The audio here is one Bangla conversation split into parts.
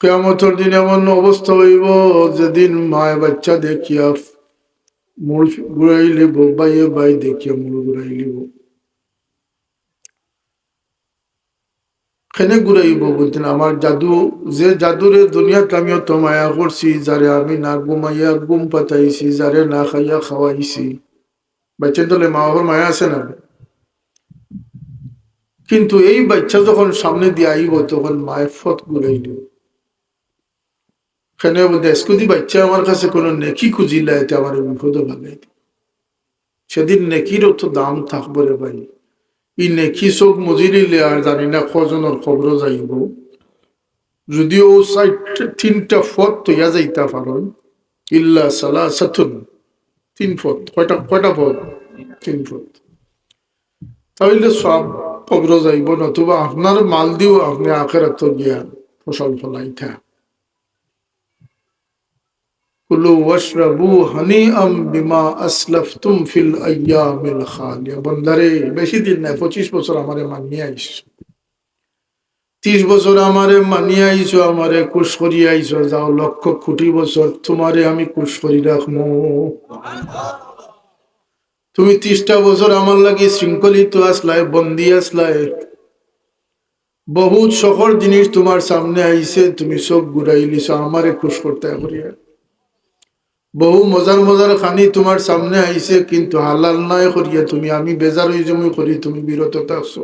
কেয়ামতর দিন এমন অবস্থা হইব যেদিন মায় বাচ্চা দেখিয়া মূল ঘুরাই লিব বাইয়ে বাই দেখিয়া মূল ঘুরাই লিব খেনে ঘুরাইব বলতেন? আমার জাদু, যে জাদুরে দুনিয়াতে আমি অত মায়া করছি, যারে আমি না ঘুমাইয়া ঘুম পাতাইছি, যারে না খাইয়া খাওয়াইছি। বাচ্চা তোলে মা বাবার মায়া আছে না? কিন্তু এই বাচ্চা যখন সামনে দিয়ে আইব, তখন মায়ের ফত ঘুরাই দিব সেখানে দেশকুদি বাচ্চা আমার কাছে কোনো নেকি খুঁজিলে এতে আমার বিপদে ভালাই সেদিন নেকির অত দাম থাকব রে ভাই। ই নেকি চোখ মজিলিলে আর জানি না কজনের খবর যাইব। যদিও সাইড তিনটা ফত তৈয়া যাইতা পারেন। ইল্লা সালা সাথুন তিন ফত, কয়টা কয়টা ফত? তিন ফত। তাহলে সব খবর যাইব, নতুবা আপনার মাল দিও, আপনি আখেরাত গিয়া ফসল ফলাইতা। কুলু ওয়াশরাবু হানিআম বিমা আসলাফতুম ফিল আইয়ামিল খালিয়া। বন্দারে, বেশি দিন নাই, পঁচিশ বছর আমারে মানিয়ে আইছো। ত্রিশ বছর আমারে মানিয়ে আমারে কুশ করি যাও, লক্ষ কোটি বছর তোমারে আমি কুশ করি রাখব তুমি ত্রিশটা বছর আমার লাগে শৃঙ্খলিত আসলায় বন্দি আসলায় বহুত সকল জিনিস তোমার সামনে আইছে, তুমি সব ঘুরাইলিছ আমারে খুশ করতে করিয়া। বহু মজার মজার খানি তোমার সামনে আইছে, কিন্তু হালাল নয় করিয়া তুমি, আমি বেজার হয়ে জমি করি, তুমি বিরত থাকছো।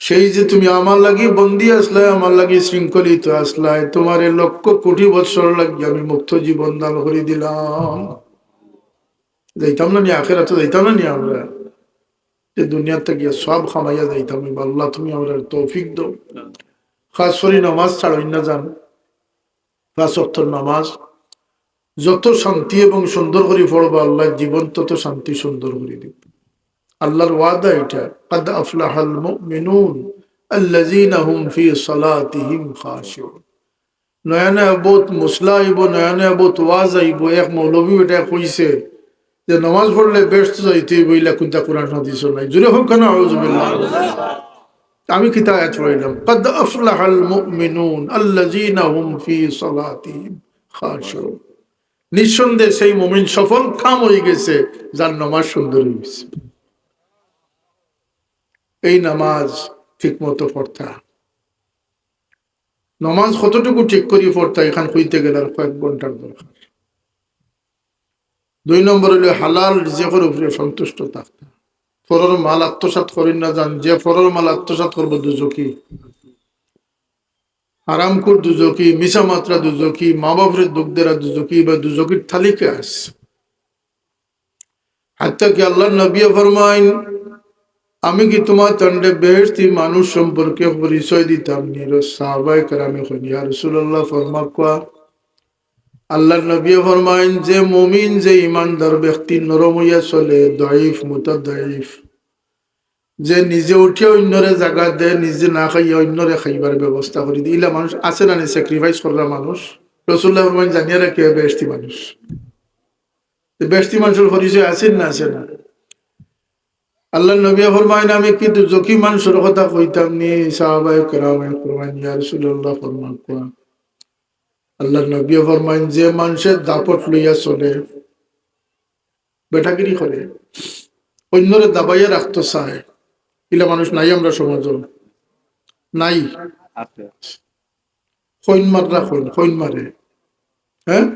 সেই যে তুমি আমার লাগি বন্দি আসলাই, আমার লাগি শৃঙ্খলিত আসলাই, তোমার লক্ষ কোটি বৎসর লাগি আমি মুক্ত জীবন দান করে দিলাম। যাইতাম না নি আখের তো যাইতাম না নি আমরা? যে দুনিয়াতে গিয়ে সব খামাইয়া যাইতাম আল্লাহ তুমি আমরা তৌফিক দো খাস করি নামাজ ছাড়ই না অক্টর নামাজ যত শান্তি এবং সুন্দর করে পড়বা আল্লাহ জীবন তত শান্তি সুন্দর করে দিব। আল্লাহর ওয়াদা এটা, কাদ আফলাহাল মুমিনুন আল্লাযীনা হুম ফি সালাতিহিম খাশিউন। নয়া নয়া বহুত মশলা আইব নয়া নয়া বহুত ওয়াজ আইব এক মৌলবী এটা কইছে যে, নমাজ পড়লে ব্যস্ত যাইতে বইলা কুন্তা কোরআন হাদিস নাই। জুড়ে হোক কেন আউজুবিল্লাহ আমি কিতা আয়াত পড়াইলাম? কাদ আফলাহাল মুমিনুন আল্লাযীনা হুম ফি সালাতিহিম খাশিউন। নিঃসন্দেহে সেই মুমিন সফল কাম হয়ে গেছে, যার নামাজ সুন্দর হয়ে গেছে। এই নামাজ ঠিক মতো পড়তা নমাজ কতটুকু ঠিক করি পড়তা এখান হইতে গেলে কয়েক ঘণ্টার দরকার। দুই নম্বর হইলে হালাল রিজেকের উপরে সন্তুষ্ট থাকতা। ফরর মাল আত্মসাত করি না যান, যে ফরর মাল আত্মসাত করব দুজকি আরামকুর দুজকি মিশা মাত্রা দুজকি মা বাপের দুঃখ দেরা দুজকি বা দুজকির তালিকা আছে হাত্তা কি আল্লাহ নবী ফরমাইন, আমি কি তোমার তন্ডে বেহস্তি মানুষ সম্পর্কে পরিচয় দিতাম? নির সাহবাই কারামে হইয়া রসুল্লাহ ফরমা কোয়া। আল্লাহ নবী ফরমাইন, যে মমিন, যে ইমানদার ব্যক্তি নরম হইয়া চলে দইফ মুতাদাইফ যে নিজে উঠে অন্যরে জায়গা দেয় নিজে না খাইয়া অন্যরে খাইবার ব্যবস্থা করে দিয়ে ইলা মানুষ আছে না স্যাক্রিফাইস করা মানুষ। রসুল্লাহ জানিয়ে রাখে বেহস্তি মানুষ? বেহস্তি মানুষের পরিচয় আছেন না আছে না। আল্লাহ নবী ফরমাইন, আমি কিন্তু জকি মানুষের কথা কইতাম নি? সাহাবাই কেরামাই ফরমাইন, ইয়া রাসূলুল্লাহ, ফরমান আল্লাহ নবী ফরমাইন, যে মানুষের দাপট লইয়া চলে বেটাগিরি করে, অন্যরে দাবাইয়া রাখতে চায়। ইলা মানুষ নাই আমরা সমাজ নাই। খৈন মাররা খৈন খৈন মারে। হ্যাঁ?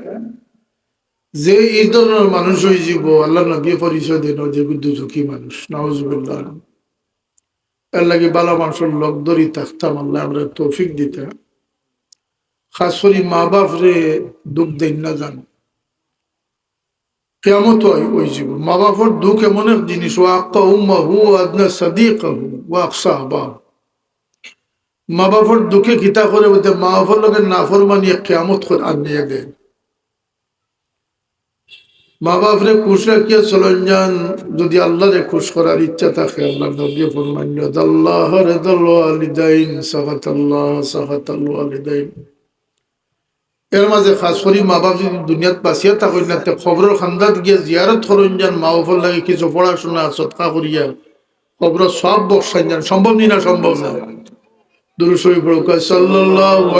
যে এই ধরনের মানুষ হয়ে যাব আল্লাহ নবী পরিচয় দেন যে বুদ্ধ ঝুঁকি মানুষ নওয়াজুবিল্লাহ এর লাগে বালা মানুষের লোক ধরি থাকতাম আল্লাহ আমরা তৌফিক দিতাম খাস করি মা বাপ রে দুঃখ দেন না জান। কেমত হয় ওই জীবন। মা বাপর দুঃখ এমন এক জিনিস ও আক্কা উম্মা হু আদনা সাদিক ও আকসা বা মা বাপর দুঃখে গীতা করে বলতে মা বাপর লোকের নাফরমানি কেমত করে আনিয়ে দেয় মা বাপরে খুশ রাখিয়া চলন যদি আল্লাহরে খুশ করার ইচ্ছা থাকে, আল্লাহ নবী ফরমান্য আল্লাহ রেদাল আলিদাইন সাহাত আল্লাহ সাহাত আলিদাইন এর মাঝে খাস করি মা বাপ যদি দুনিয়াত বাঁচিয়া থাকেন না খবরের খান্দাত গিয়ে জিয়ারত করেন যান মা বাপর লাগে কিছু পড়াশোনা সৎকা করিয়া খবর সব বসাই যান সম্ভব নি না সম্ভব না। দুরুশরী পড়ুকা সাল্লাল্লাহু